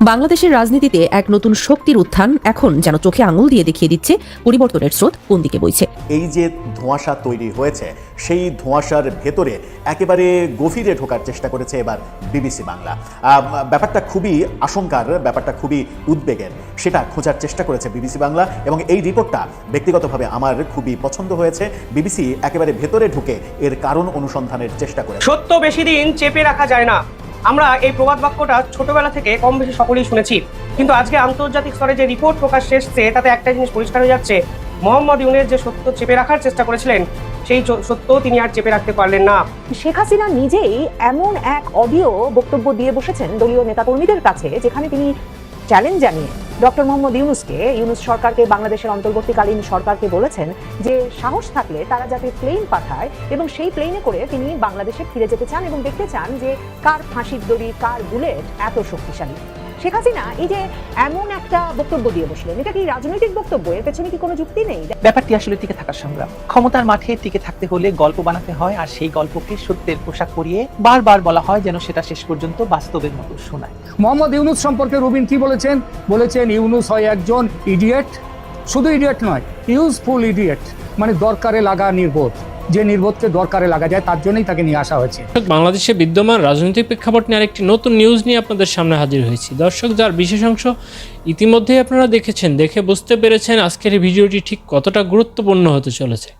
বাংলাদেশের রাজনীতিতে এক নতুন শক্তির উত্থান এখন যেন চোখে আঙুল দিয়ে দেখিয়ে দিচ্ছে পরিবর্তনের স্রোত কোন দিকে বইছে। এই যে ধোঁয়াশা তৈরি হয়েছে সেই ধোঁয়াশার ভেতরে একেবারে গভীরে ঢোকার চেষ্টা করেছে এবার বিবিসি বাংলা। আহ, ব্যাপারটা খুবই আশঙ্কার ব্যাপারটা খুবই উদ্বেগের সেটা খোঁজার চেষ্টা করেছে বিবিসি বাংলা এবং এই রিপোর্টটা ব্যক্তিগতভাবে আমার খুবই পছন্দ হয়েছে। বিবিসি একেবারে ভেতরে ঢুকে এর কারণ অনুসন্ধানের চেষ্টা করে সত্য বেশি দিন চেপে রাখা যায় না। আমরা এই প্রবাদ বাক্যটা ছোটবেলা থেকে কম বেশি সকলেই শুনেছি। কিন্তু আজকে আন্তর্জাতিক স্তরে যে রিপোর্ট প্রকাশ এসছে, তাতে একটা জিনিস পরিষ্কার হয়ে যাচ্ছে। মোহাম্মদ ইউনের যে সত্য চেপে রাখার চেষ্টা করেছিলেন, সেই সত্য তিনি আর চেপে রাখতে পারলেন না। শেখ হাসিনা নিজেই এমন এক অডিও বক্তব্য দিয়ে বসেছেন দলীয় নেতাকর্মীদের কাছে, যেখানে তিনি চ্যালেঞ্জ জানিয়ে ডক্টর মোহাম্মদ ইউনুসকে, ইউনুস সরকারকে, বাংলাদেশের অন্তর্বর্তীকালীন সরকারকে বলেছেন যে সাহস থাকলে তারা যাতে প্লেন পাঠায় এবং সেই প্লেনে করে তিনি বাংলাদেশে ফিরে যেতে চান এবং দেখতে চান যে কার ফাঁসির দড়ি, কার বুলেট এত শক্তিশালী। শেখ হাসিনা এই যে এমন একটা বক্তব্য দিয়ে বসলেন এটা কি রাজনৈতিক বক্তব্য? এর পেছনে কি কোনো যুক্তি নেই? ব্যাপারটি আসলে টিকে থাকার সংগ্রাম। ক্ষমতার মাঠে টিকে থাকতে হলে গল্প বানাতে হয় আর সেই গল্পকে সত্যের পোশাক পরিয়ে বারবার বলা হয় যেন সেটা শেষ পর্যন্ত বাস্তবের মতো শোনায়। মোহাম্মদ ইউনুস সম্পর্কে রুবিন কি বলেছেন? বলেছেন ইউনুস হয় একজন ইডিয়েট শুধু ইডিয়েট নয় ইউজফুল ইডিয়েট মানে দরকারে লাগা নির্বোধ। যে নির্বোধকে দরকারে লাগা যায়, তার জন্যই তাকে নিয়ে আসা হয়েছে। বাংলাদেশে বিদ্যমান রাজনৈতিক প্রেক্ষাপট নিয়ে আরেকটি নতুন নিউজ নিয়ে আপনাদের সামনে হাজির হয়েছি। দর্শক, যার বিশেষ অংশ ইতিমধ্যেই আপনারা দেখেছেন, দেখে বুঝতে পেরেছেন আজকের এই ভিডিওটি ঠিক কতটা গুরুত্বপূর্ণ হতে চলেছে।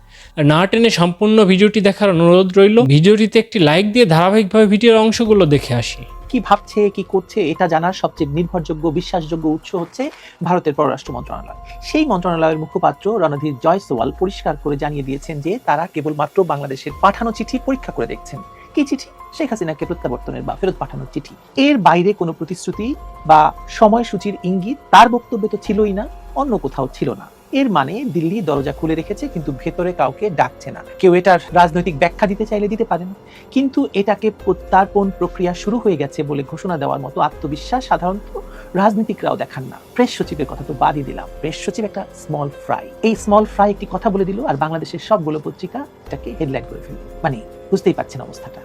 না টেনে সম্পূর্ণ ভিডিওটি দেখার অনুরোধ রইল, ভিডিওটিতে একটি লাইক দিয়ে ধারাবাহিকভাবে ভিডিওর অংশগুলো দেখে আসি। কি ভাবছে, কি করছে, এটা জানার সবচেয়ে নির্ভরযোগ্য, বিশ্বাসযোগ্য উৎস হচ্ছে ভারতের পররাষ্ট্র মন্ত্রণালয়। সেই মন্ত্রণালয়ের মুখপাত্র রণধীর জয়সওয়াল পরিষ্কার করে জানিয়ে দিয়েছেন যে, তারা কেবলমাত্র বাংলাদেশের পাঠানো চিঠি পরীক্ষা করে দেখছেন। কি চিঠি? শেখ হাসিনাকে প্রত্যাবর্তনের বা ফেরত পাঠানোর চিঠি। এর বাইরে কোনো প্রতিশ্রুতি বা সময়সূচির ইঙ্গিত তার বক্তব্যে তো ছিলই না, অন্য কোথাও ছিল না। এর মানে দিল্লি দরজা খুলে রেখেছে, কিন্তু ভেতরে কাউকে ডাকছে না। কেউ এটার রাজনৈতিক ব্যাখ্যা দিতে চাইলে দিতে পারেন। কিন্তু এটাকে প্রত্যার্পণ প্রক্রিয়া শুরু হয়ে গেছে বলে ঘোষণা দেওয়ার মতো আত্মবিশ্বাস সাধারণত রাজনীতিকরাও দেখান না। প্রেস সচিবের কথা তো বাদই দিলাম। প্রেস সচিব একটা স্মল ফ্রাই এই স্মল ফ্রাই একটি কথা বলে দিল, আর বাংলাদেশের সবগুলো পত্রিকা এটাকে হেডলাইন করে ফেলল। মানে বুঝতেই পারছেন অবস্থাটা।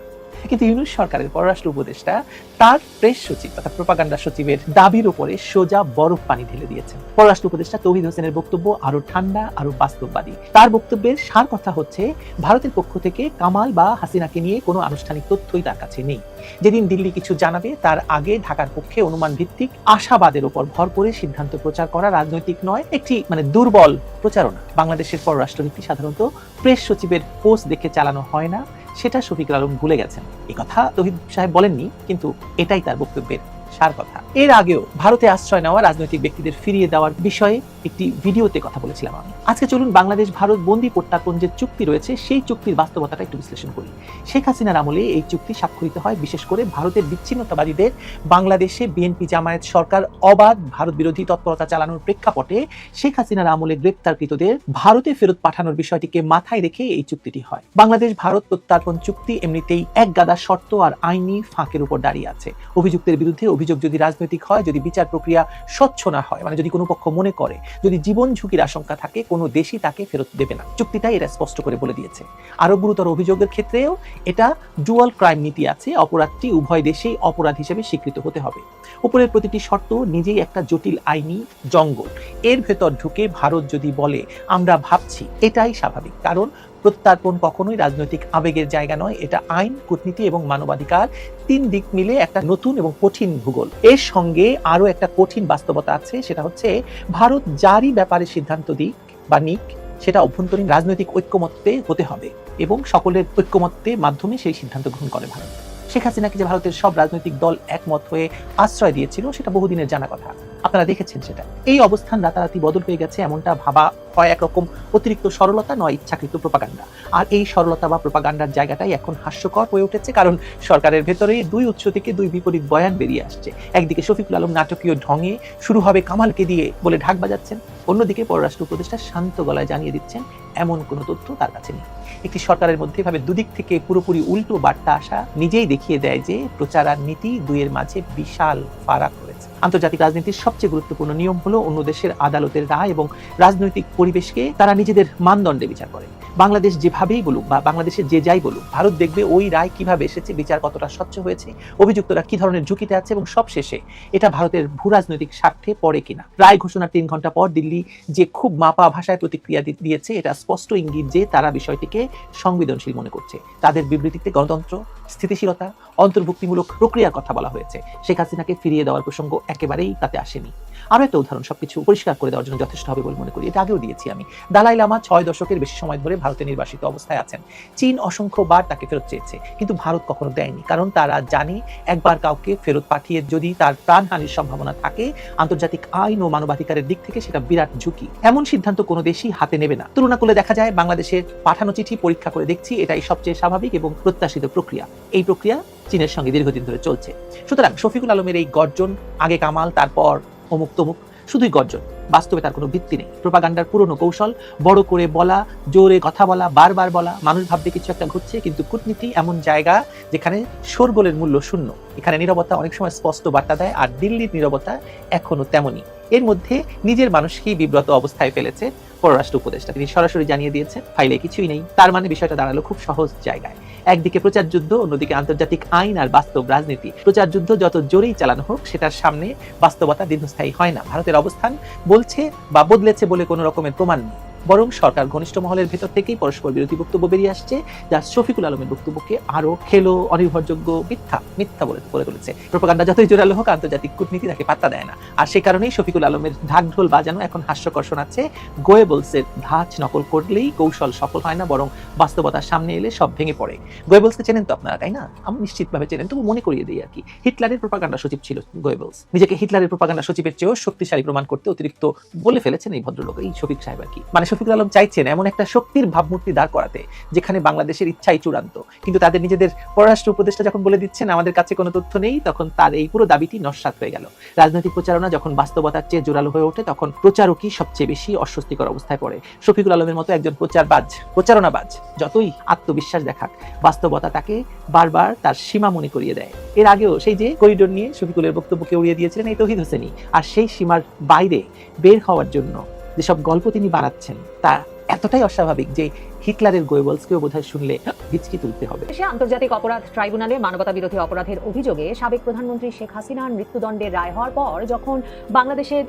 কিন্তু ইউনুস সরকারের পররাষ্ট্র উপদেষ্টা, তার প্রেস সচিব তথা প্রপাগান্ডা সচিবের দাবির উপরে সোজা বরফ পানি ঢেলে দিয়েছেন। পররাষ্ট্র উপদেষ্টা তৌহিদ হোসেনের বক্তব্য আরও ঠান্ডা, আরও বাস্তববাদী। তার বক্তব্যের সার কথা হচ্ছে, ভারতের পক্ষ থেকে কামাল বা হাসিনাকে নিয়ে কোনো আনুষ্ঠানিক তথ্যই তার কাছে নেই। যেদিন দিল্লি কিছু জানাবে, তার আগে ঢাকার পক্ষে অনুমান ভিত্তিক আশাবাদের উপর ভর করে সিদ্ধান্ত প্রচার করা রাজনৈতিক নয়, একটি মানে দুর্বল প্রচারণা। বাংলাদেশের পররাষ্ট্রনীতি সাধারণত প্রেস সচিবের পোস্ট দেখে চালানো হয় না। সেটা শফিকুল আলম ভুলে গেছেন। এ কথা তহিদ সাহেব বলেননি, কিন্তু এটাই তার বক্তব্যের সার কথা। এর আগেও ভারতে আশ্রয় নেওয়া রাজনৈতিক ব্যক্তিদের ফিরিয়ে দেওয়ার বিষয়ে একটি ভিডিওতে কথা বলেছিলাম আমি। আজকে চলুন বাংলাদেশ, ভারত, বন্দি প্রত্যার্পণ যে চুক্তি রয়েছে, সেই চুক্তির বাস্তবতাটা একটু বিশ্লেষণ করি। শেখ হাসিনার আমলে এই চুক্তি স্বাক্ষরিত হয় বিশেষ করে ভারতের বিচ্ছিন্নতাবাদীদের, বাংলাদেশে বিএনপি জামায়াত সরকার অবাধ, ভারত বিরোধী তৎপরতা চালানোর প্রেক্ষাপটে শেখ হাসিনার আমলে গ্রেপ্তারকৃতদের ভারতে ফেরত পাঠানোর বিষয়টিকে মাথায় রেখে এই চুক্তিটি হয়। বাংলাদেশ, ভারত প্রত্যার্পণ চুক্তি এমনিতেই এক গাদা শর্ত আর আইনি ফাঁকের উপর দাঁড়িয়ে আছে। অভিযুক্তের বিরুদ্ধে অভিযোগ যদি রাজনৈতিক হয়, যদি বিচার প্রক্রিয়া স্বচ্ছ না হয় মানে যদি কোনো পক্ষ মনে করে যদি জীবন ঝুঁকির আশঙ্কা থাকে, কোনো দেশই তাকে ফেরত দেবে না। চুক্তিটা এরা স্পষ্ট করে বলে দিয়েছে। আরও গুরুতর অভিযোগের ক্ষেত্রেও এটা ডুয়াল ক্রাইম নীতি আছে, অপরাধটি উভয় দেশেই অপরাধ হিসেবে স্বীকৃত হতে হবে। উপরের প্রতিটি শর্ত নিজেই একটা জটিল আইনি জঙ্গল। এর ভেতর ঢুকে ভারত যদি বলে, আমরা ভাবছি। এটাই স্বাভাবিক। কারণ প্রত্যার্পণ কখনোই রাজনৈতিক আবেগের জায়গা নয়, এটা আইন, কূটনীতি এবং মানবাধিকার, তিন দিক মিলে একটা নতুন এবং কঠিন ভূগোল। এর সঙ্গে আরও একটা কঠিন বাস্তবতা আছে, সেটা হচ্ছে ভারত যারই ব্যাপারে সিদ্ধান্ত দিক বা নিক, সেটা অভ্যন্তরীণ রাজনৈতিক ঐক্যমত্যে হতে হবে এবং সকলের ঐক্যমত্যের মাধ্যমে সেই সিদ্ধান্ত গ্রহণ করে ভারত। শেখ হাসিনাকে যে ভারতের সব রাজনৈতিক দল একমত হয়ে আশ্রয় দিয়েছিল, সেটা বহুদিনের জানা কথা। আপনারা দেখেছেন সেটা। এই অবস্থান রাতারাতি বদল হয়ে গেছে এমনটা ভাবা হয় একরকম অতিরিক্ত সরলতা, নয় ইচ্ছাকৃত প্রপাগান্ডা আর এই সরলতা বা প্রপাগান্ডার জায়গাটাই এখন হাস্যকর হয়ে উঠেছে, কারণ সরকারের ভেতরে দুই উৎস থেকে দুই বিপরীত বয়ান বেরিয়ে আসছে। একদিকে শফিকুল আলম নাটকীয় ঢঙে শুরু হবে কামালকে দিয়ে বলে ঢাক বাজাচ্ছেন, অন্যদিকে পররাষ্ট্র উপদেষ্টা শান্ত গলায় জানিয়ে দিচ্ছেন, এমন কোনো তথ্য তার কাছে নেই। একটি সরকারের মধ্যে ভাবে দুদিক থেকে পুরোপুরি উল্টো বার্তা আসা নিজেই দেখিয়ে দেয় যে প্রচার আর নীতি দুইয়ের মাঝে বিশাল ফারাক রয়েছে। আন্তর্জাতিক রাজনীতির সবচেয়ে গুরুত্বপূর্ণ নিয়ম হলো অন্য দেশের আদালতের রায় এবং রাজনৈতিক পরিবেশকে তারা নিজেদের মানদণ্ডে বিচার করে। বাংলাদেশ যেভাবেই বলুক বা বাংলাদেশের যে যাই বলুক, ভারত দেখবে ওই রায় কীভাবে এসেছে, বিচার কতটা স্বচ্ছ হয়েছে, অভিযুক্তরা কি ধরনের ঝুঁকিতে আছে এবং সব শেষে এটা ভারতের ভূ রাজনৈতিক স্বার্থে পড়ে কিনা। রায় ঘোষণার তিন ঘণ্টা পর দিল্লি যে খুব মাপা ভাষায় প্রতিক্রিয়া দিয়েছে, এটা স্পষ্ট ইঙ্গিত যে তারা বিষয়টিকে সংবেদনশীল মনে করছে। তাদের বিবৃতিতে গণতন্ত্র, স্থিতিশীলতা, অন্তর্ভুক্তিমূলক প্রক্রিয়ার কথা বলা হয়েছে। শেখ হাসিনাকে ফিরিয়ে দেওয়ার প্রসঙ্গ একেবারেই তাতে আসেনি। আরও একটা উদাহরণ সব কিছু পরিষ্কার করে দেওয়ার জন্য যথেষ্ট হবে বলে মনে করি। এটা আগেও দিয়েছি আমি। দালাই লামা ছয় দশকের বেশি সময় ধরে ভারতে নির্বাসিত অবস্থায় আছেন। চীন অসংখ্যবার তাকে ফেরত চেয়েছে, কিন্তু ভারত কখনো দেয়নি, কারণ তারা জানে একবার কাউকে ফেরত পাঠিয়ে যদি তার প্রাণহানির সম্ভাবনা থাকে, আন্তর্জাতিক আইন ও মানবাধিকারের দিক থেকে সেটা বিরাট ঝুঁকি। এমন সিদ্ধান্ত কোনো দেশই হাতে নেবে না। তুলনা করলে দেখা যায় বাংলাদেশের পাঠানো চিঠি পরীক্ষা করে দেখছি, এটাই সবচেয়ে স্বাভাবিক এবং প্রত্যাশিত প্রক্রিয়া। এই প্রক্রিয়া চীনের সঙ্গে দীর্ঘদিন ধরে চলছে। সুতরাং শফিকুল আলমের এই গর্জন, আগে কামাল, তারপর অমুক তমুক শুধুই গর্জন, বাস্তবে তার কোনো ভিত্তি নেই। প্রোপাগান্ডার পুরনো কৌশল, বড় করে বলা, জোরে কথা বলা, বারবার বলা, মানুষ ভাববে কিছু একটা ঘটছে, কিন্তু কূটনীতি এমন জায়গা যেখানে শোরগোলের মূল্য শূন্য। এখানে নিরবতা অনেক সময় স্পষ্ট বার্তা দেয়, আর দিল্লির নিরবতা এখনও তেমনই। এর মধ্যে নিজের মানুষকেই বিব্রত অবস্থায় ফেলেছে পররাষ্ট্র উপদেষ্টা। তিনি সরাসরি জানিয়ে দিয়েছেন, ফাইলে কিছুই নেই। তার মানে বিষয়টা দাঁড়াল খুব সহজ জায়গায়। একদিকে প্রচার যুদ্ধ, অন্যদিকে আন্তর্জাতিক আইন আর বাস্তব রাজনীতি। প্রচার যুদ্ধ যত জোরেই চালানো হোক, সেটার সামনে বাস্তবতা দীর্ঘস্থায়ী হয় না। ভারতের অবস্থান বলছে বা বদলেছে বলে কোনো রকমের প্রমাণ নেই। বরং সরকার ঘনিষ্ঠ মহলের ভেতর থেকেই পরস্পর বিরোধী বক্তব্য বেরিয়ে আসছে, যা শফিকুল আলমের বক্তব্যকে আরও খেলো, অনির্ভরযোগ্য, মিথ্যা মিথ্যা বলে করে তুলেছে। প্রোপাগান্ডা যতই জোরালো হোক, আন্তর্জাতিক কূটনীতি তাকে পাত্তা দেয় না। আর সে কারণেই শফিকুল আলমের ঢাক ঢোল বাজানো এখন হাস্যকর শোনাচ্ছে। গোয়েবলসের ধাঁচ নকল করলেই কৌশল সফল হয় না, বরং বাস্তবতার সামনে এলে সব ভেঙে পড়ে। গোয়েবলসকে চেনেন তো আপনারা, তাই না? আমি নিশ্চিতভাবে চেনেন, তবু মনে করিয়ে দিই আর কি। হিটলারের প্রোপাগান্ডা সচিব ছিল গোয়েবলস নিজেকে হিটলারের প্রোপাগান্ডা সচিবের চেয়েও শক্তিশালী প্রমাণ করতে অতিরিক্ত বলে ফেলেছেন এই ভদ্রলোক, এই শফিক সাহেব আর কি। মানে শফিকুল আলম চাইছেন এমন একটা শক্তির ভাবমূর্তি দাঁড় করাতে, যেখানে বাংলাদেশের ইচ্ছাই চূড়ান্ত। কিন্তু তাদের নিজেদের পররাষ্ট্র উপদেষ্টা যখন বলে দিচ্ছেন, আমাদের কাছে কোনো তথ্য নেই, তখন তার এই পুরো দাবিটি নস্বাত হয়ে গেল। রাজনৈতিক প্রচারণা যখন বাস্তবতার চেয়ে জোরালো হয়ে ওঠে, তখন প্রচারকই সবচেয়ে বেশি অস্বস্তিকর অবস্থায় পড়ে। শফিকুল আলমের মতো একজন প্রচারবাজ, প্রচারণাবাজ, যতই আত্মবিশ্বাস দেখাক, বাস্তবতা তাকে বারবার তার সীমা মনে করিয়ে দেয়। এর আগেও সেই যে করিডোর নিয়ে শফিকুলের বক্তব্যকে উড়িয়ে দিয়েছিলেন এই তহিদ হোসেনি আর সেই সীমার বাইরে বের হওয়ার জন্য যেসব গল্প তিনি বানাচ্ছেন তা এতটাই অস্বাভাবিক যে হিটলারের গোয়েবলসকেও বোধহয় শুনলে হিচকি তুলতে হবে। দেশে আন্তর্জাতিক অপরাধ ট্রাইব্যুনালে মানবতা বিরোধী অপরাধের অভিযোগে সাবেক প্রধানমন্ত্রী শেখ হাসিনার মৃত্যুদণ্ডের রায় হওয়ার পর যখন বাংলাদেশের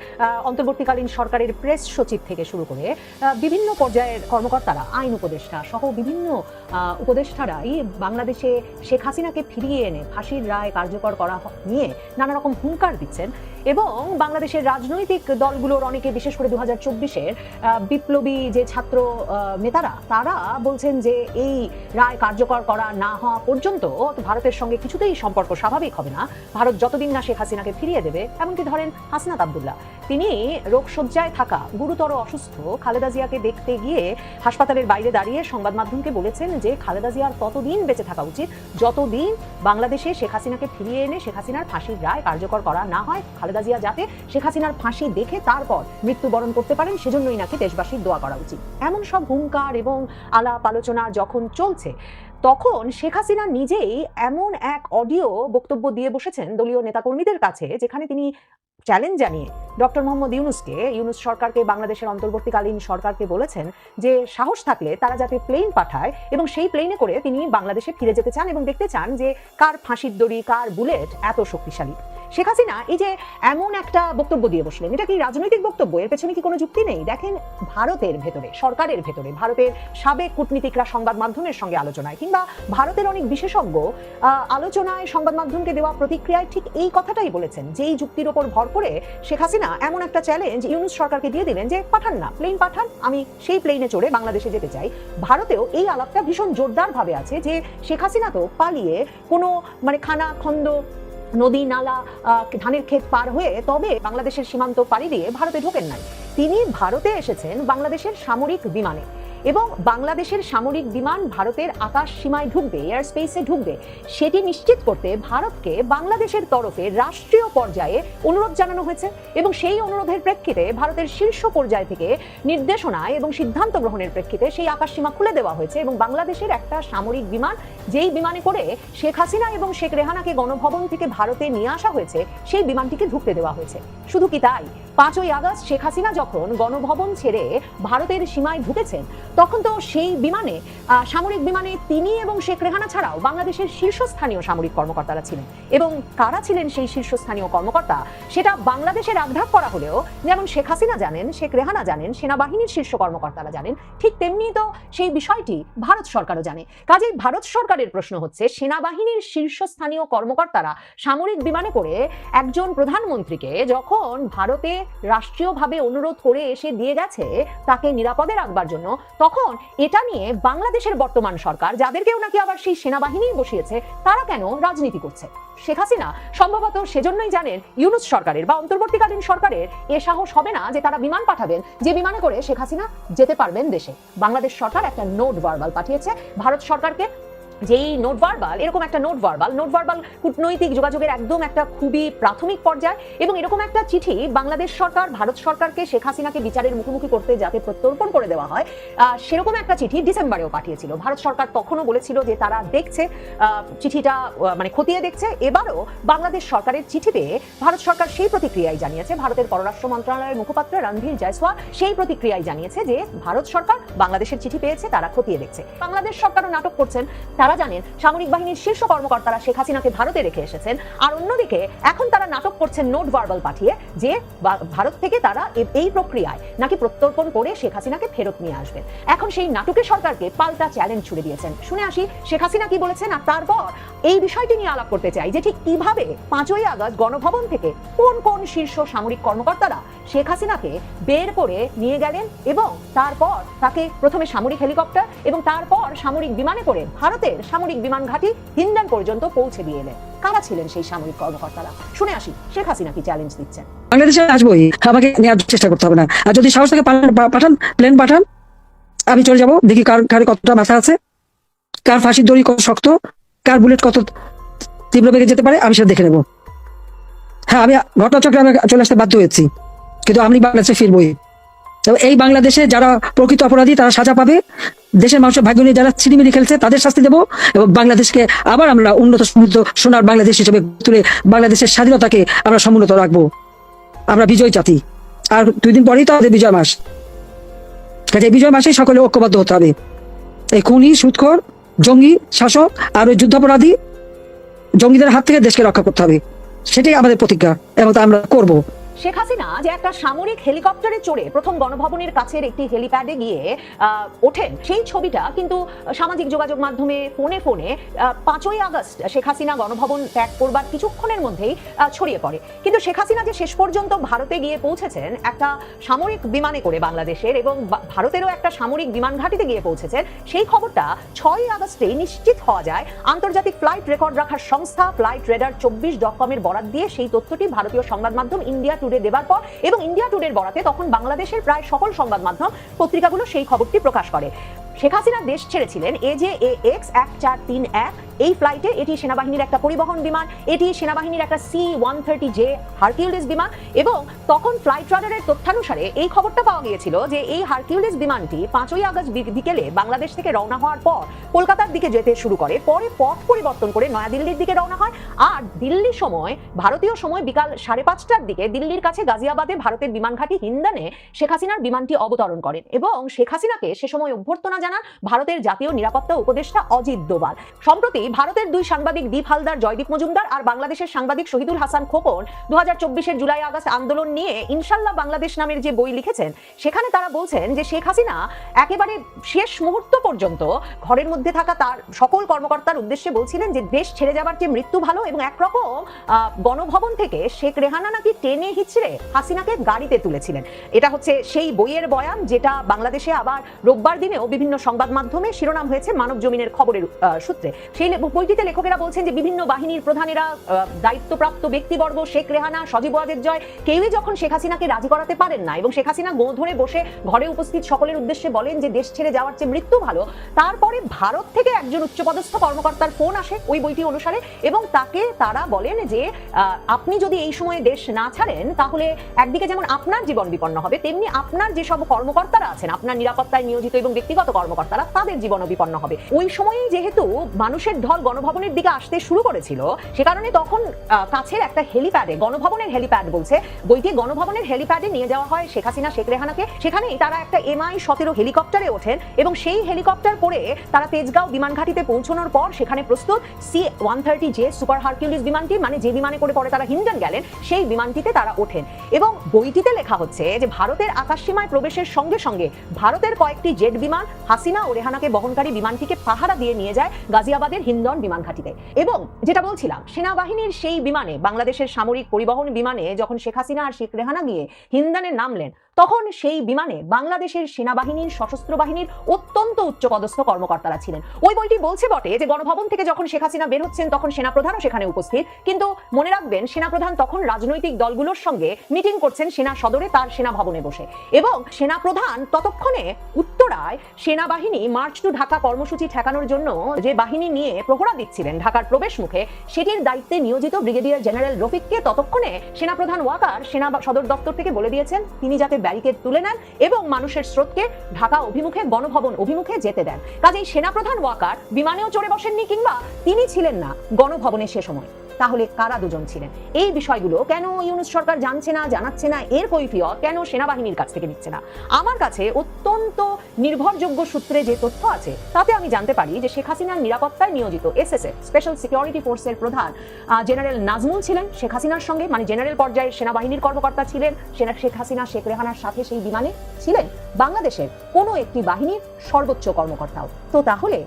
অন্তর্বর্তীকালীন সরকারের প্রেস সচিব থেকে শুরু করে বিভিন্ন পর্যায়ের কর্মকর্তারা, আইন উপদেষ্টা সহ বিভিন্ন উপদেষ্টারাই বাংলাদেশে শেখ হাসিনাকে ফিরিয়ে এনে ফাঁসির রায় কার্যকর করা নিয়ে নানা রকম হুঙ্কার দিচ্ছেন এবং বাংলাদেশের রাজনৈতিক দলগুলোর অনেকে, বিশেষ করে দু হাজার বিপ্লবী যে ছাত্র নেতারা, তারা বলছেন যে এই রায় কার্যকর করা না হওয়া পর্যন্ত ভারতের সঙ্গে কিছুতেই সম্পর্ক স্বাভাবিক হবে না। ভারত যতদিন না শেখ হাসিনাকে ফিরিয়ে দেবে, এমনকি ধরেন হাসনাত আবদুল্লাহ, তিনি রোগশয্যায় থাকা, গুরুতর অসুস্থ খালেদা জিয়াকে দেখতে গিয়ে হাসপাতালের বাইরে দাঁড়িয়ে সংবাদ মাধ্যমকে বলেছেন যে খালেদা জিয়ার ততদিন বেঁচে থাকা উচিত। যতদিন বাংলাদেশে শেখ হাসিনাকে ফিরিয়ে এনে শেখ হাসিনার ফাঁসির রায় কার্যকর করা না হয়, খালেদা জিয়া যাতে শেখ হাসিনার ফাঁসি দেখে তারপর মৃত্যুবরণ করতে পারেন, সেজন্যই নাকি দেশবাসীর দোয়া করা উচিত। এমন সব হুঙ্কার এবং আলাপ আলোচনা যখন চলছে, তখন শেখ হাসিনা নিজেই এমন এক অডিও বক্তব্য দিয়ে বসেছেন দলীয় নেতাকর্মীদের কাছে, যেখানে তিনি চ্যালেঞ্জ জানিয়ে ডক্টর মোহাম্মদ ইউনুসকে, ইউনুস সরকারকে, বাংলাদেশের অন্তর্বর্তীকালীন সরকারকে বলেছেন যে সাহস থাকলে তারা যাতে প্লেন পাঠায় এবং সেই প্লেনে করে তিনি বাংলাদেশে ফিরে যেতে চান এবং দেখতে চান যে কার ফাঁসির দড়ি, কার বুলেট এত শক্তিশালী। শেখ হাসিনা এই যে এমন একটা বক্তব্য দিয়ে বসলেন, এটা কি রাজনৈতিক বক্তব্য? এর পেছনে কি কোনো যুক্তি নেই? দেখেন ভারতের ভেতরে, সরকারের ভেতরে, ভারতের সাবেক কূটনীতিকরা সংবাদ মাধ্যমের সঙ্গে আলোচনায় কিংবা ভারতের অনেক বিশেষজ্ঞ আলোচনায় সংবাদ মাধ্যমকে দেওয়া প্রতিক্রিয়ায় ঠিক এই কথাটাই বলেছেন যেই যুক্তির ওপর ভর করে শেখ হাসিনা এমন একটা চ্যালেঞ্জ ইউনুস সরকারকে দিয়ে দিলেন, যে পাঠান না প্লেন পাঠান, আমি সেই প্লেনে চড়ে বাংলাদেশে যেতে চাই। ভারতেও এই আলাপটা ভীষণ জোরদারভাবে আছে, যে শেখ হাসিনা তো পালিয়ে কোনো মানে খানা খন্দ নদী, নালা ধানের ক্ষেত পার হয়ে তবে বাংলাদেশের সীমান্ত পাড়ি দিয়ে ভারতে ঢোকেন নাই। তিনি ভারতে এসেছেন বাংলাদেশের সামরিক বিমানে। এবং বাংলাদেশের সামরিক বিমান ভারতের আকাশ সীমায় ঢুকবে এয়ার স্পেসে ঢুকবে। সেটি নিশ্চিত করতে ভারতকে বাংলাদেশের তরফে রাষ্ট্রীয় পর্যায়ে অনুরোধ জানানো হয়েছে এবং সেই অনুরোধের প্রেক্ষিতে ভারতের শীর্ষ পর্যায় থেকে নির্দেশনায় এবং সিদ্ধান্ত গ্রহণের প্রেক্ষিতে সেই আকাশ সীমা খুলে দেওয়া হয়েছে এবং বাংলাদেশের একটা সামরিক বিমান, যেই বিমানে করে শেখ হাসিনা এবং শেখ রেহানাকে গণভবন থেকে ভারতে নিয়ে আসা হয়েছে, সেই বিমানটিকে ঢুকতে দেওয়া হয়েছে। শুধু কি তাই, পাঁচই আগস্ট শেখ হাসিনা যখন গণভবন ছেড়ে ভারতের সীমায় ঢুকেছেন তখন তো সেই বিমানে সামরিক বিমানে তিনি এবং শেখ রেহানা ছাড়াও বাংলাদেশের শীর্ষস্থানীয় সামরিক কর্মকর্তারা ছিলেন। এবং কারা ছিলেন সেই শীর্ষস্থানীয় কর্মকর্তা? সেটা বাংলাদেশের আঘাত করা হলেও যেমন শেখ হাসিনা জানেন, শেখ রেহানা জানেন, সেনাবাহিনীর শীর্ষ কর্মকর্তারা জানেন, ঠিক তেমনি তো সেই বিষয়টি ভারত সরকারও জানে। কাজেই ভারত সরকারের প্রশ্ন হচ্ছে, সেনাবাহিনীর শীর্ষস্থানীয় কর্মকর্তারা সামরিক বিমানে করে একজন প্রধানমন্ত্রীকে যখন ভারতে রাষ্ট্রীয়ভাবে অনুরোধ করে এসে দিয়ে গেছে, তাকে নিরাপদে রাখবার জন্য তখন এটা নিয়ে বাংলাদেশের বর্তমান সরকার, যাদেরকেও নাকি আবার সেই সেনাবাহিনী বসিয়েছে, তারা কেন রাজনীতি করছে? শেখ হাসিনা সম্ভবত সেজন্যই জানেন ইউনুস সরকারের বা অন্তর্বর্তীকালীন সরকারের এ সাহস হবে না যে তারা বিমান পাঠাবেন, যে বিমানে করে শেখ হাসিনা যেতে পারবেন দেশে। বাংলাদেশ সরকার একটা নোট ভার্বাল পাঠিয়েছে, ভারত সরকারকে যেই নোট ভার্বাল এরকম একটা নোট ভার্বাল নোট ভার্বাল কূটনৈতিক যোগাযোগের একদম একটা খুবই প্রাথমিক পর্যায় এবং এরকম একটা চিঠি বাংলাদেশ সরকার, ভারত সরকারকে, শেখ হাসিনাকে বিচারের মুখোমুখি করতে যাতে প্রত্যর্পণ করে দেওয়া হয় সেরকম একটা চিঠি ডিসেম্বরেও পাঠিয়েছিল। ভারত সরকার তখনও বলেছিল যে তারা দেখছে চিঠিটা মানে খতিয়ে দেখছে। এবারও বাংলাদেশ সরকারের চিঠি পেয়ে ভারত সরকার সেই প্রতিক্রিয়াই জানিয়েছে। ভারতের পররাষ্ট্র মন্ত্রণালয়ের মুখপাত্র রণধীর জয়সওয়াল সেই প্রতিক্রিয়াই জানিয়েছে যে ভারত সরকার বাংলাদেশের চিঠি পেয়েছে, তারা খতিয়ে দেখছে। বাংলাদেশ সরকারও নাটক করছেন, তারা জানেন সামরিক বাহিনীর শীর্ষ কর্মকর্তারা শেখ হাসিনাকে ভারতে রেখে এসেছেন। আর অন্যদিকে, এখন তারা নাটক করছেন নোট ভার্বাল পাঠিয়ে যে ভারত থেকে তারা এই প্রক্রিয়ায় নাকি প্রত্যর্পণ করে শেখ হাসিনাকে ফেরত নিয়ে আসবেন। এখন সেই নাটকের সরকারকে পাল্টা চ্যালেঞ্জ ছুড়ে দিয়েছেন। শুনে আসি, শেখ হাসিনা কি বলেছেন? আর তারপর এই বিষয়টি নিয়ে আলাপ করতে চাই যে ঠিক কীভাবে পাঁচই আগস্ট গণভবন থেকে কোন কোন শীর্ষ সামরিক কর্মকর্তারা শেখ হাসিনাকে বের করে নিয়ে গেলেন এবং তারপর তাকে প্রথমে সামরিক হেলিকপ্টার এবং তারপর সামরিক বিমানে করে ভারতের সামরিক বিমান ঘাঁটি হিন্দান পর্যন্ত পৌঁছে দিয়ে এলেন কারা ছিলেন সেই সামরিক কর্মকর্তারা? শুনে আসি, শেখ হাসিনা কি চ্যালেঞ্জ দিচ্ছেন? বাংলাদেশে আসবোই আমাকে নেওয়ার চেষ্টা করতে হবে না। আর যদি সাহস থেকে, পাঠান প্লেন পাঠান আমি চলে যাব, দেখি কার, কারে কতটা মাথা আছে। কার ফাঁসির দড়ি কত শক্ত, কার বুলেট কত তীব্র বেগে যেতে পারে, আমি সেটা দেখে নেব। হ্যাঁ আমি ঘটনাচক্রে আমি চলে আসতে বাধ্য হয়েছি। কিন্তু আমি বাংলাদেশে ফিরবই। এই বাংলাদেশে যারা প্রকৃত অপরাধী, তারা সাজা পাবে। দেশের মানুষের ভাগ্য নিয়ে যারা চিনিমিনি খেলছে, তাদের শাস্তি দেবো এবং বাংলাদেশকে আবার আমরা উন্নত সমৃদ্ধ সোনার বাংলাদেশ হিসেবে তুলে বাংলাদেশের স্বাধীনতাকে আমরা সমুন্নত রাখব। আমরা বিজয় জাতি। আর দুই দিন পরেই তো আমাদের বিজয় মাস। কাজে বিজয় মাসে সকলে ঐক্যবদ্ধ হতে হবে। এই খুনি, সুৎখর, জঙ্গি, শাসক আর ওই যুদ্ধাপরাধী জঙ্গিদের হাত থেকে দেশকে রক্ষা করতে হবে। সেটাই আমাদের প্রতিজ্ঞা এবং তা আমরা করব। শেখ হাসিনা যে একটা সামরিক হেলিকপ্টারে চড়ে প্রথম গণভবনের কাছের একটি হেলিপ্যাডে গিয়ে ওঠেন, সেই ছবিটা কিন্তু সামাজিক যোগাযোগ মাধ্যমে ফোনে ফোনে পাঁচই আগস্ট শেখ হাসিনা গণভবন ত্যাগ করবার কিছুক্ষণের মধ্যেই ছড়িয়ে পড়ে। কিন্তু শেখ হাসিনা যে শেষ পর্যন্ত ভারতে গিয়ে পৌঁছেছেন, একটা সামরিক বিমানে করে বাংলাদেশের এবং ভারতেরও একটা সামরিক বিমান ঘাঁটিতে গিয়ে পৌঁছেছেন, সেই খবরটা ছয়ই আগস্টে নিশ্চিত হওয়া যায়। আন্তর্জাতিক ফ্লাইট রেকর্ড রাখার সংস্থা ফ্লাইট রেডার চব্বিশ ডট কমের বরাত দিয়ে সেই তথ্যটি ভারতীয় সংবাদ মাধ্যম ইন্ডিয়া টুডে দেবার পর এবং ইন্ডিয়া টুডের বরাতে তখন বাংলাদেশের প্রায় সকল সংবাদ মাধ্যম পত্রিকাগুলো সেই খবরটি প্রকাশ করে। শেখ হাসিনা দেশ ছেড়েছিলেন এ যে এ এক্স এক চার তিন এক এই ফ্লাইটে এটি সেনাবাহিনীর একটা পরিবহন বিমান, এটি সেনাবাহিনীর একটা C one thirty J Hercules বিমান এবং তখন ফ্লাইট রাডারের তথ্যানুসারে এই খবরটা পাওয়া গিয়েছিল যে এই হারকিউলিস বিমানটি পাঁচই আগস্ট বিকেলে বাংলাদেশ থেকে রওনা হওয়ার পর কলকাতার দিকে যেতে শুরু করে। পরে পথ পরিবর্তন করে নয়াদিল্লির দিকে রওনা হয় আর দিল্লি সময়, ভারতীয় সময় বিকাল সাড়ে পাঁচটার দিকে দিল্লির কাছে গাজিয়াবাদে ভারতের বিমান ঘাঁটি হিন্দানে শেখ হাসিনার বিমানটি অবতরণ করেন এবং শেখ হাসিনাকে সে সময় অভ্যর্থনা জানান ভারতের জাতীয় নিরাপত্তা উপদেষ্টা অজিত দোভাল। সম্প্রতি ভারতের দুই সাংবাদিক দীপ হালদার, জয়দীপ মজুমদার আর বাংলাদেশের সাংবাদিক শহীদুল হাসান খোকন দু হাজার জুলাই আগস্ট আন্দোলন নিয়ে ইনশাল্লাহ বাংলাদেশ নামের যে বই লিখেছেন, সেখানে তারা বলছেন যে শেখ হাসিনা একেবারে শেষ মুহূর্ত পর্যন্ত ঘরের মধ্যে থাকা তার সকল কর্মকর্তার উদ্দেশ্যে বলছিলেন যে দেশ ছেড়ে যাবার যে মৃত্যু ভালো এবং একরকম গণভবন থেকে শেখ রেহানা নাকি টেনে হিচড়ে হাসিনাকে গাড়িতে তুলেছিলেন। এটা হচ্ছে সেই বইয়ের বয়ান যেটা বাংলাদেশে আবার রোববার দিনেও বিভিন্ন সংবাদ মাধ্যমে শিরোনাম হয়েছে মানব জমিনের খবরের সূত্রে। সেই বইটিতে লেখকেরা বলছেন যে বিভিন্ন বাহিনীর প্রধানেরা দায়িত্বপ্রাপ্ত ব্যক্তিবর্গ শেখ রেহানা, সজীব ওয়াজেদ জয়, কেউই যখন শেখ হাসিনাকে রাজি করাতে পারেন না এবং শেখ হাসিনা গো ধরে বসে ঘরে উপস্থিত সকলের উদ্দেশ্যে বলেন যে দেশ ছেড়ে যাওয়ার চেয়ে মৃত্যু ভালো। তারপরে ভারত থেকে একজন উচ্চপদস্থ কর্মকর্তার ফোন আসে ওই বইটি অনুসারে এবং তাকে তারা বলেন যে আপনি যদি এই সময়ে দেশ না ছাড়েন, তাহলে একদিকে যেমন আপনার জীবন বিপন্ন হবে, তেমনি আপনার যেসব কর্মকর্তারা আছেন, আপনার নিরাপত্তায় নিয়োজিত এবং ব্যক্তিগত কর্মকর্তারা, তাদের জীবনও বিপন্ন হবে। ওই সময়েই যেহেতু মানুষের ঢল গণভবনের দিকে আসতে শুরু করেছিল। সে কারণে তখন কাছের একটা হেলিপ্যাডে গণভবনের হেলিপ্যাড বলছে, বইটি গণভবনের হেলিপ্যাডে নিয়ে যাওয়া হয় শেখ হাসিনা, শেখ রেহানাকে। সেখানেই তারা একটা এমআই সতেরো হেলিকপ্টারে ওঠেন এবং সেই হেলিকপ্টার করে তারা তেজগাঁও বিমান ঘাটিতে পৌঁছানোর পর সেখানে প্রস্তুত C one thirty J super Hercules বিমানটি মানে যে বিমানে করে পরে তারা হিন্ডন গেলেন, সেই বিমানটিতে তারা ওঠেন। এবং বইটিতে লেখা হচ্ছে যে ভারতের আকাশসীমায় প্রবেশের সঙ্গে সঙ্গে ভারতের কয়েকটি জেট বিমান হাসিনা ও রেহানাকে বহনকারী বিমানটিকে পাহারা দিয়ে নিয়ে যায় গাজিয়াবাদের হিন্দন বিমান ঘাঁটিতে। এবং যেটা বলছিলাম, সেনাবাহিনীর সেই বিমানে, বাংলাদেশের সামরিক পরিবহন বিমানে যখন শেখ হাসিনা আর শেখ রেহানা গিয়ে হিন্দানে নামলেন তখন সেই বিমানে বাংলাদেশের সেনাবাহিনীর সশস্ত্র বাহিনীর অত্যন্ত উচ্চপদস্থ কর্মকর্তারা ছিলেন। ওই বইটি বলছে বটে যে, গণভবন থেকে যখন শেখ হাসিনা বের হচ্ছেন, তখন সেনাপ্রধানও সেখানে উপস্থিত। কিন্তু মনে রাখবেন, সেনাপ্রধান তখন রাজনৈতিক দলগুলোর সঙ্গে মিটিং করছেন সেনা সদরে তার সেনা ভবনে বসে। এবং সেনাপ্রধান ততক্ষণে উত্তরায় সেনাবাহিনী মার্চ টু ঢাকা কর্মসূচি ঠেকানোর জন্য যে বাহিনী নিয়ে প্রহরা দিচ্ছিলেন ঢাকার প্রবেশ মুখে, সেটির দায়িত্বে নিয়োজিত ব্রিগেডিয়ার জেনারেল রফিককে ততক্ষণে সেনাপ্রধান ওয়াকার সেনা সদর দপ্তর থেকে বলে দিয়েছেন, তিনি যাতে ব্যারিকেড তুলে নেন এবং মানুষের স্রোতকে ঢাকা অভিমুখে, গণভবন অভিমুখে যেতে দেন। কাজেই সেনাপ্রধান ওয়াকার বিমানেও চড়ে বসেননি কিংবা তিনি ছিলেন না গণভবনে সে সময়। তাহলে কারা দুজন ছিলেন? এই বিষয়গুলো কেন ইউনুস সরকার জানছে না, জানাচ্ছে না? এর কৈফিয়ত কেন সেনাবাহিনীর কাছ থেকে দিচ্ছে না? আমার কাছে অত্যন্ত নির্ভরযোগ্য সূত্রে যে তথ্য আছে, তাতে আমি জানতে পারি যে শেখ হাসিনার নিরাপত্তায় নিয়োজিত এসএসএফ স্পেশাল সিকিউরিটি ফোর্সের প্রধান জেনারেল নাজমুল ছিলেন। শেখ হাসিনার সঙ্গে মানে জেনারেল পর্যায়ে সেনাবাহিনীর কর্মকর্তা ছিলেন। সেনা শেখ হাসিনা, শেখ রেহানার সাথে সেই বিমানে ছিলেন। বাংলাদেশের কোনো একটি বাহিনীর সর্বোচ্চ কর্মকর্তাও। তো তাহলে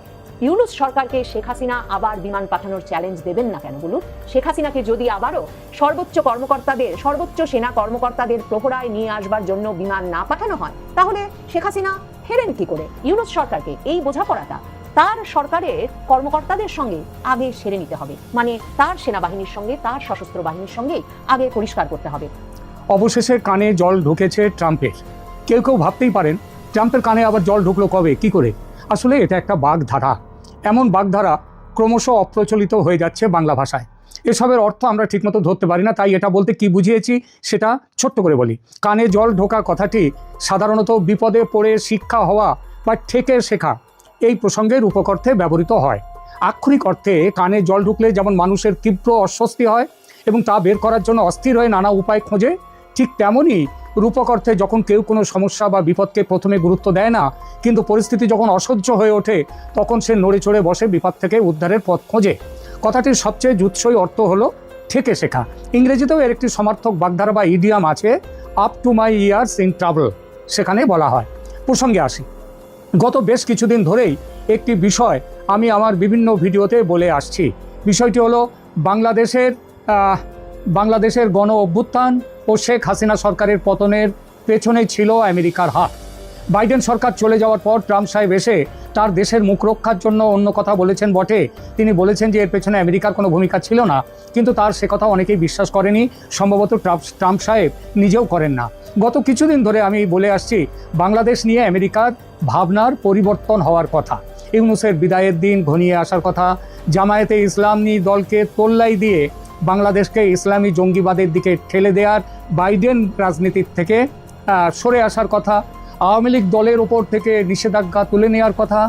ইউনুস সরকারকে শেখ হাসিনা আবার বিমান পাঠানোর চ্যালেঞ্জ দেবেন না কেন বলুন? শেখ হাসিনাকে যদি আবারও সর্বোচ্চ কর্মকর্তাদের, সর্বোচ্চ সেনা কর্মকর্তাদের প্রহরায় নিয়ে আসবার জন্য বিমান না পাঠানো হয়, তাহলে শেখ হাসিনা ফেরেন কি করে? ইউনুস সরকারকে এই বোঝাপড়াটা তার সরকারের কর্মকর্তাদের সঙ্গে আগে সেরে নিতে হবে। মানে তার সেনাবাহিনীর সঙ্গে, তার সশস্ত্র বাহিনীর সঙ্গে আগে পরিষ্কার করতে হবে। অবশেষে কানে জল ঢুকেছে ট্রাম্পের। কেউ কেউ ভাবতেই পারেন, ট্রাম্পের কানে আবার জল ঢুকলো কবে, কি করে? আসলে এটা একটা বাগধারা। এমন বাগধারা ক্রমশ অপ্রচলিত হয়ে যাচ্ছে বাংলা ভাষায়। এসবের অর্থ আমরা ঠিকমতো ধরতে পারি না, তাই এটা বলতে কি বুঝিয়েছি সেটা ছোট্ট করে বলি। কানে জল ঢোকা কথাটি সাধারণত বিপদে পড়ে শিক্ষা হওয়া বা ঠেকে শেখা, এই প্রসঙ্গের উপকর্থে ব্যবহৃত হয়। আক্ষরিক অর্থে কানে জল ঢুকলে যেমন মানুষের তীব্র অস্বস্তি হয় এবং তা বের করার জন্য অস্থির হয়ে নানা উপায় খোঁজে, ঠিক তেমনই রূপক অর্থে যখন কেউ কোনো সমস্যা বা বিপদকে প্রথমে গুরুত্ব দেয় না, কিন্তু পরিস্থিতি যখন অসহ্য হয়ে ওঠে, তখন সে নড়ে চড়ে বসে বিপদ থেকে উদ্ধারের পথ খোঁজে। কথাটির সবচেয়ে জুৎসই অর্থ হলো, ঠেকে শেখা। ইংরেজিতেও এর একটি সমার্থক বাগধারা বা ইডিয়াম আছে up to my ears in travel সেখানে বলা হয়। প্রসঙ্গে আসি। গত বেশ কিছুদিন ধরেই একটি বিষয় আমি আমার বিভিন্ন ভিডিওতে বলে আসছি। বিষয়টি হলো, বাংলাদেশের বাংলাদেশের গণ অভ্যুত্থান ও শেখ হাসিনা সরকারের পতনের পেছনে ছিল আমেরিকার হাত। বাইডেন সরকার চলে যাওয়ার পর ট্রাম্প সাহেব এসে তার দেশের মুখ রক্ষার জন্য অন্য কথা বলেছেন বটে। তিনি বলেছেন যে, এর পেছনে আমেরিকার কোনো ভূমিকা ছিল না, কিন্তু তার সে কথা অনেকেই বিশ্বাস করেনি। সম্ভবত ট্রাম্প ট্রাম্প সাহেব নিজেও করেন না। গত কিছুদিন ধরে আমি বলে আসছি, বাংলাদেশ নিয়ে আমেরিকার ভাবনার পরিবর্তন হওয়ার কথা। ইউনুসের বিদায়ের দিন ঘনিয়ে আসার কথা, জামায়াতে ইসলামী দলকে তোল্লাই দিয়ে বাংলাদেশকে ইসলামী জঙ্গিবাদের দিকে ঠেলে দেওয়ার বাইডেন রাজনীতির থেকে সরে আসার কথা, আওয়ামী লীগ দলের ওপর থেকে নিষেধাজ্ঞা তুলে নেওয়ার কথা,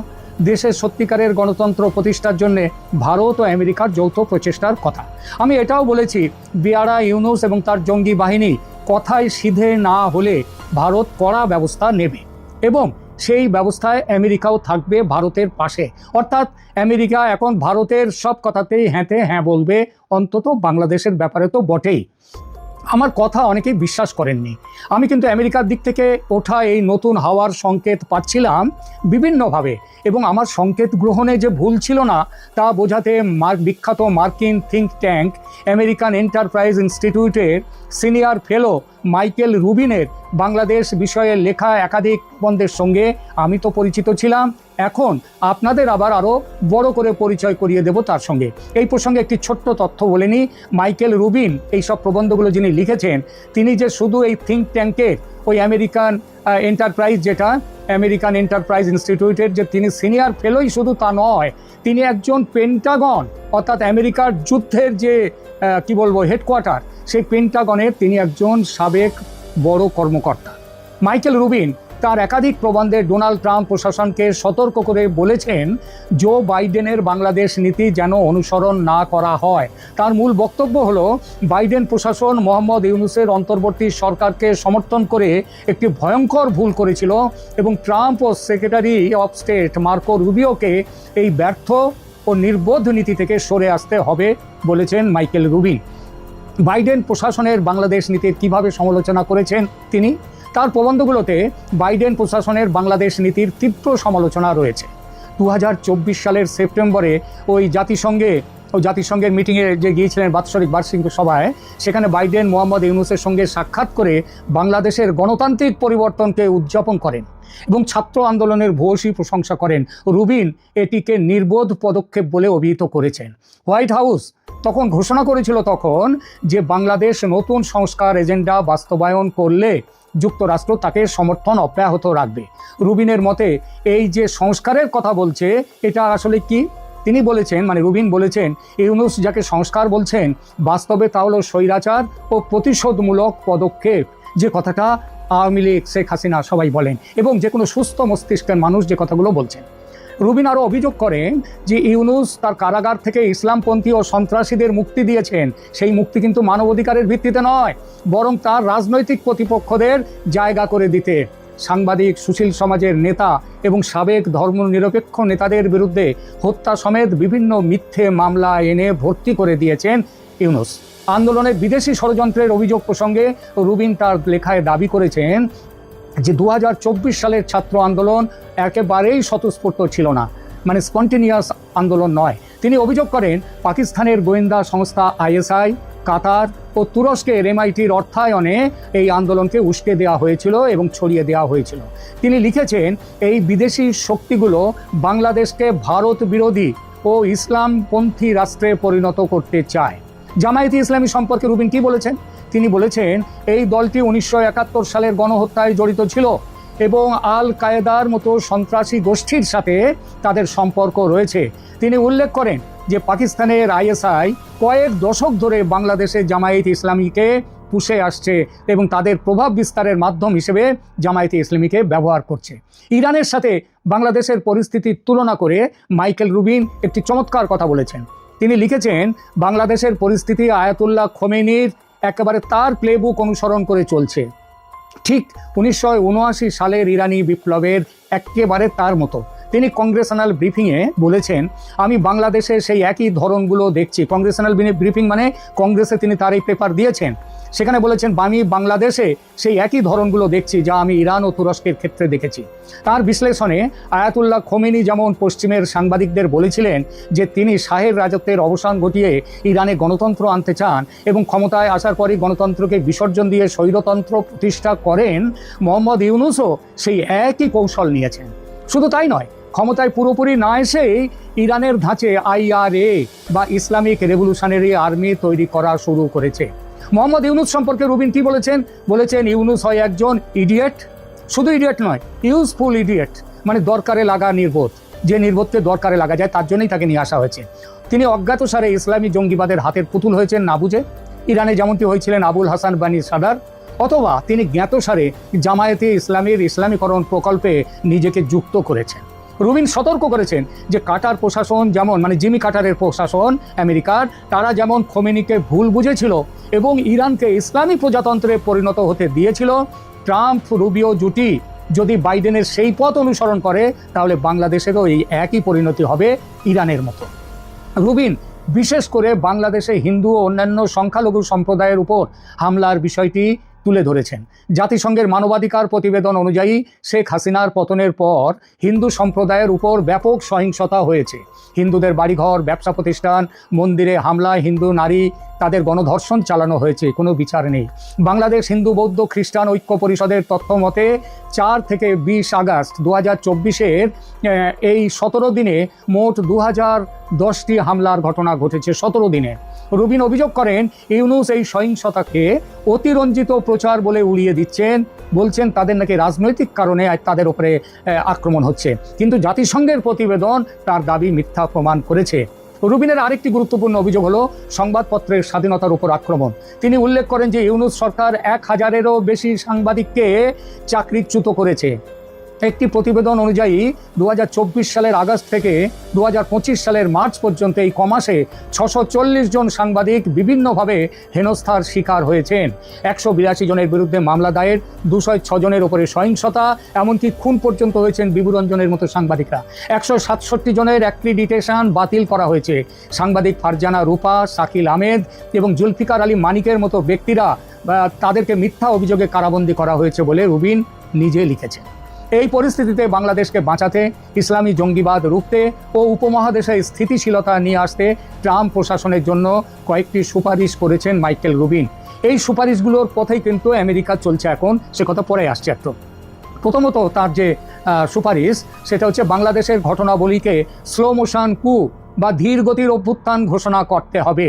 দেশের সত্যিকারের গণতন্ত্র প্রতিষ্ঠার জন্য ভারত ও আমেরিকার যৌথ প্রচেষ্টার কথা। আমি এটাও বলেছি, বিয়ারা ইউনুস এবং তার জঙ্গি বাহিনী কথায় সিধে না হলে ভারত কড়া ব্যবস্থা নেবে। এবং সেই ব্যবস্থায় আমেরিকাও থাকবে ভারতের পাশে। অর্থাৎ আমেরিকা এখন ভারতের সব কথাতেই হ্যাঁতে হ্যাঁ বলবে। অন্তত বাংলাদেশের ব্যাপারে তো বটেই। আমার কথা অনেকেই বিশ্বাস করেননি। আমি কিন্তু আমেরিকার দিক থেকে ওঠা এই নতুন হাওয়ার সংকেত পাচ্ছিলাম বিভিন্নভাবে এবং আমার সংকেত গ্রহণে যে ভুল ছিল না, তা বোঝাতে মার্ক বিখ্যাত মার্কিন থিঙ্ক ট্যাঙ্ক, আমেরিকান এন্টারপ্রাইজ ইনস্টিটিউটের সিনিয়র ফেলো মাইকেল রুবিনের বাংলাদেশ বিষয়ে লেখা একাধিক বন্ধের সঙ্গে আমি তো পরিচিত ছিলাম। এখন আপনাদের আবার আরও বড় করে পরিচয় করিয়ে দেব তার সঙ্গে। এই প্রসঙ্গে একটি ছোট্ট তথ্য বলে নিই। মাইকেল রুবিন, এই সব প্রবন্ধগুলো যিনি লিখেছেন, তিনি যে শুধু এই থিঙ্ক ট্যাঙ্কের ওই আমেরিকান এন্টারপ্রাইজ যেটা, আমেরিকান এন্টারপ্রাইজ ইনস্টিটিউটের যে তিনি সিনিয়র ফেলোই শুধু তা নয়, তিনি একজন পেন্টাগন অর্থাৎ আমেরিকার যুদ্ধের যে কি বলব হেডকোয়ার্টার সেই পেন্টাগনের তিনি একজন সাবেক বড় কর্মকর্তা। মাইকেল রুবিন তার একাধিক প্রবন্ধে ডোনাল্ড ট্রাম্প প্রশাসনকে সতর্ক করে বলেছেন, জো বাইডেনের বাংলাদেশ নীতি যেন অনুসরণ না করা হয়। তার মূল বক্তব্য হল, বাইডেন প্রশাসন মোহাম্মদ ইউনুসের অন্তর্বর্তী সরকারকে সমর্থন করে একটি ভয়ঙ্কর ভুল করেছিল এবং ট্রাম্প ও সেক্রেটারি অফ স্টেট মার্কো রুবিওকে এই ব্যর্থ ও নির্বোধ নীতি থেকে সরে আসতে হবে, বলেছেন মাইকেল রুবিন বাইডেন প্রশাসনের বাংলাদেশ নীতির কীভাবে সমালোচনা করেছেন তিনি? তার প্রবন্ধগুলোতে বাইডেন প্রশাসনের বাংলাদেশ নীতির তীব্র সমালোচনা রয়েছে। দু হাজার চব্বিশ সালের সেপ্টেম্বরে ওই জাতিসংঘে, ও জাতিসংঘের মিটিংয়ে যে গিয়েছিলেন বাৎসরিক বার্ষিক সভায়, সেখানে বাইডেন মোহাম্মদ ইউনুসের সঙ্গে সাক্ষাৎ করে বাংলাদেশের গণতান্ত্রিক পরিবর্তনকে উদযাপন করেন এবং ছাত্র আন্দোলনের ভূয়সী প্রশংসা করেন। রুবিন এটিকে নির্বোধ পদক্ষেপ বলে অভিহিত করেছেন। হোয়াইট হাউস তখন ঘোষণা করেছিল তখন যে বাংলাদেশ নতুন সংস্কার এজেন্ডা বাস্তবায়ন করলে যুক্তরাষ্ট্র তাকে সমর্থন অব্যাহত রাখবে। রুবিনের মতে, এই যে সংস্কারের কথা বলছে, এটা আসলে কি? তিনি বলেছেন মানে রুবিন বলেছেন, ইউনুস যাকে সংস্কার বলছেন, বাস্তবে তা হলো স্বৈরাচার ও প্রতিশোধমূলক পদক্ষেপ। যে কথাটা আওয়ামী লীগ, শেখ হাসিনা সবাই বলেন এবং যে কোনো সুস্থ মস্তিষ্কের মানুষ যে কথাগুলো বলছেন। রুবিন আরও অভিযোগ করেন যে ইউনুস তার কারাগার থেকে ইসলামপন্থী ও সন্ত্রাসীদের মুক্তি দিয়েছেন। সেই মুক্তি কিন্তু মানবাধিকারের ভিত্তিতে নয়, বরং তার রাজনৈতিক প্রতিপক্ষদের জায়গা করে দিতে। সাংবাদিক সুশীল সমাজের নেতা এবং সাবেক ধর্মনিরপেক্ষ নেতাদের বিরুদ্ধে হত্যা সমেত বিভিন্ন মিথ্যে মামলা এনে ভর্তি করে দিয়েছেন ইউনুস। আন্দোলনে বিদেশি ষড়যন্ত্রের অভিযোগ প্রসঙ্গে রুবিন তার লেখায় দাবি করেছেন যে দু হাজার চব্বিশ সালের ছাত্র আন্দোলন একেবারেই স্বতঃস্ফূর্ত ছিল না মানে স্পন্টেনিয়াস আন্দোলন নয়। তিনি অভিযোগ করেন, পাকিস্তানের গোয়েন্দা সংস্থা আইএসআই, কাতার ও তুরস্কের এমআইটির অর্থায়নে এই আন্দোলনকে উস্কে দেওয়া হয়েছিল এবং ছড়িয়ে দেওয়া হয়েছিল। তিনি লিখেছেন, এই বিদেশি শক্তিগুলো বাংলাদেশকে ভারত বিরোধী ও ইসলামপন্থী রাষ্ট্রে পরিণত করতে চায়। জামায়াতে ইসলামী সম্পর্কে রুবিন কি বলেছেন? তিনি বলেছেন, এই দলটি উনিশশো একাত্তর সালের গণহত্যায় জড়িত ছিল এবং আল কায়েদার মতো সন্ত্রাসী গোষ্ঠীর সাথে তাদের সম্পর্ক রয়েছে। তিনি উল্লেখ করেন যে পাকিস্তানের আইএসআই কয়েক দশক ধরে বাংলাদেশে জামায়াত ইসলামীকে পুষে আসছে এবং তাদের প্রভাব বিস্তারের মাধ্যম হিসেবে জামায়াতে ইসলামীকে ব্যবহার করছে। ইরানের সাথে বাংলাদেশের পরিস্থিতির তুলনা করে মাইকেল রুবিন একটি চমৎকার কথা বলেছেন। তিনি লিখেছেন, বাংলাদেশের পরিস্থিতি আয়াতুল্লাহ খোমেনির একেবারে তার প্লেবুক অনুসরণ করে চলছে। ঠিক উনিশশো উনআশি সালের ইরানি বিপ্লবের একেবারে তার মতো। তিনি কংগ্রেশনাল ব্রিফিংয়ে বলেছেন, আমি বাংলাদেশে সেই একই ধরনগুলো দেখছি। কংগ্রেশনাল ব্রিফিং মানে কংগ্রেসে তিনি তার এই পেপার দিয়েছেন। সেখানে বলেছেন, আমি বাংলাদেশে সেই একই ধরনগুলো দেখছি যা আমি ইরান ও তুরস্কের ক্ষেত্রে দেখেছি। তার বিশ্লেষণে আয়াতুল্লাহ খোমেনি যেমন পশ্চিমের সাংবাদিকদের বলেছিলেন যে তিনি শাহের রাজত্বের অবসান ঘটিয়ে ইরানে গণতন্ত্র আনতে চান এবং ক্ষমতায় আসার পরই গণতন্ত্রকে বিসর্জন দিয়ে স্বৈরতন্ত্র প্রতিষ্ঠা করেন, মোহাম্মদ ইউনুসও সেই একই কৌশল নিয়েছেন। শুধু তাই নয় ক্ষমতায় পুরোপুরি না এসেই ইরানের ধাঁচে আইআরএ বা ইসলামিক রেভলিউশনারি আর্মি তৈরি করা শুরু করেছে। মোহাম্মদ ইউনুস সম্পর্কে রুবিন কি বলেছেন? বলেছেন ইউনুস হয় একজন ইডিয়েট। শুধু ইডিয়েট নয়, ইউজফুল ইডিয়েট মানে দরকারে লাগা নির্বোধ। যে নির্বোধকে দরকারে লাগা যায়, তার জন্যই তাকে নিয়ে আসা হয়েছে। তিনি অজ্ঞাতসারে ইসলামী জঙ্গিবাদের হাতের পুতুল হয়েছেন না বুঝে। ইরানে যেমনটি হয়েছিলেন আবুল হাসান বানি সাদার, অথবা তিনি জ্ঞাতসারে জামায়াতে ইসলামের ইসলামীকরণ প্রকল্পে নিজেকে যুক্ত করেছেন। রুবিন সতর্ক করেছেন যে কাটার প্রশাসন যেমন মানে জিমি কাটারের প্রশাসন আমেরিকার, তারা যেমন খোমেনিকে ভুল বুঝেছিল এবং ইরানকে ইসলামী প্রজাতন্ত্রে পরিণত হতে দিয়েছিল, ট্রাম্প রুবিও জুটি। যদি বাইডেনের সেই পথ অনুসরণ করে, তাহলে বাংলাদেশেরও এই একই পরিণতি হবে ইরানের মতো। রুবিন, বিশেষ করে বাংলাদেশে হিন্দু ও অন্যান্য সংখ্যালঘু সম্প্রদায়ের উপর হামলার বিষয়টি তুলে ধরেছেন। জাতিসংঘের মানবাধিকার প্রতিবেদন অনুযায়ী শেখ হাসিনার পতনের পর হিন্দু সম্প্রদায়ের উপর ব্যাপক সহিংসতা হয়েছে। হিন্দুদের বাড়িঘর, ব্যবসা প্রতিষ্ঠান, মন্দিরে হামলা হিন্দু নারী তাদের গণধর্ষণ চালানো হয়েছে কোনো বিচার নেই। বাংলাদেশ হিন্দু বৌদ্ধ খ্রিস্টান ঐক্য পরিষদের তথ্য মতে চার থেকে বিশ আগস্ট দু হাজার চব্বিশের এই সতেরো দিনে মোট দু হাজার দশটি হামলার ঘটনা ঘটেছে সতেরো দিনে। রুবিন অভিযোগ করেন ইউনুস এই সহিংসতাকে অতিরঞ্জিত প্রচার বলে উড়িয়ে দিচ্ছেন বলছেন তাদের নাকি রাজনৈতিক কারণে তাদের আহ, আক্রমণ হচ্ছে। কিন্তু জাতিসংঘের প্রতিবেদন তার দাবি মিথ্যা প্রমাণ করেছে। রুবিনের আরেকটি গুরুত্বপূর্ণ অভিযোগ হলো সংবাদপত্রের স্বাধীনতার উপর আক্রমণ। তিনি উল্লেখ করেন যে ইউনুস সরকার এক হাজারেরও বেশি সাংবাদিককে চাকরিচ্যুত করেছে। একটি প্রতিবেদন অনুযায়ী দু হাজার চব্বিশ সালের আগস্ট থেকে দু হাজার পঁচিশ সালের মার্চ পর্যন্ত এই কমাসে ছশো জন সাংবাদিক বিভিন্নভাবে হেনস্থার শিকার হয়েছেন। একশো বিরাশি জনের বিরুদ্ধে মামলা দায়ের, দুশো ছজনের ওপরে সহিংসতা, এমনকি খুন পর্যন্ত হয়েছেন বিভুরঞ্জনের মতো সাংবাদিকরা। একশো সাতষট্টি জনের অ্যাক্রিডিটেশন বাতিল করা হয়েছে। সাংবাদিক ফারজানা রূপা, শাকিল আহমেদ এবং জুলফিকার আলী মানিকের মতো ব্যক্তিরা তাদেরকে মিথ্যা অভিযোগে কারাবন্দী করা হয়েছে বলে রুবিন নিজে লিখেছেন। এই পরিস্থিতিতে বাংলাদেশকে বাঁচাতে, ইসলামী জঙ্গিবাদ রুখতে ও উপমহাদেশে স্থিতিশীলতা নিয়ে আসতে ট্রাম্প প্রশাসনের জন্য কয়েকটি সুপারিশ করেছেন মাইকেল রুবিন। এই সুপারিশগুলোর পথেই কিন্তু আমেরিকা চলছে এখন, সে কথা পরে আসছে একটু। প্রথমত তার যে সুপারিশ, সেটা হচ্ছে বাংলাদেশের ঘটনাবলীকে স্লো মোশন কু বা ধীর গতির অভ্যুত্থান ঘোষণা করতে হবে।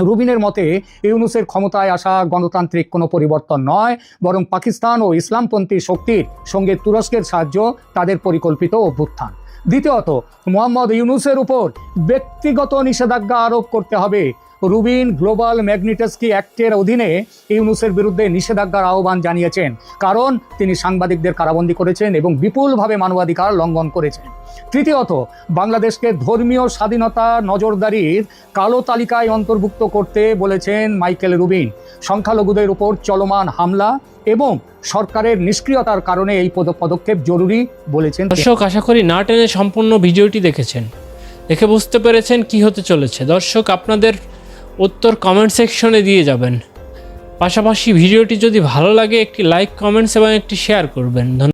রুবিনের মতে, ইউনুসের ক্ষমতায় আসা গণতান্ত্রিক কোনো পরিবর্তন নয়, বরং পাকিস্তান ও ইসলামপন্থী শক্তির সঙ্গে তুরস্কের সাহায্য তাদের পরিকল্পিত অভ্যুত্থান। দ্বিতীয়ত, মোহাম্মদ ইউনুসের উপর ব্যক্তিগত নিষেধাজ্ঞা আরোপ করতে হবে। রুবিন গ্লোবাল ম্যাগনিটাসকি অ্যাক্টের অধীনে ইউনুসের বিরুদ্ধে নিষেধাজ্ঞার আহ্বান জানিয়েছেন, কারণ তিনি সাংবাদিকদের কারাবন্দী করেছেন এবং বিপুলভাবে মানবাধিকার লঙ্ঘন করেছেন। তৃতীয়ত, বাংলাদেশকে ধর্মীয় স্বাধীনতা নজরদারির কালো তালিকায় অন্তর্ভুক্ত করতে বলেছেন মাইকেল রুবিন। সংখ্যালঘুদের উপর চলমান হামলা এবং সরকারের নিষ্ক্রিয়তার কারণে এই পদ- পদক্ষেপ জরুরি বলেছেন দর্শক, আশা করি না টেনে সম্পূর্ণ ভিডিওটি দেখেছেন। দেখে বুঝতে পেরেছেন কি হতে চলেছে। দর্শক, আপনাদের উত্তর কমেন্ট সেকশনে দিয়ে যাবেন। পাশাপাশি ভিডিওটি যদি ভালো লাগে, একটি লাইক কমেন্টস এবং একটি শেয়ার করবেন। ধন্যবাদ।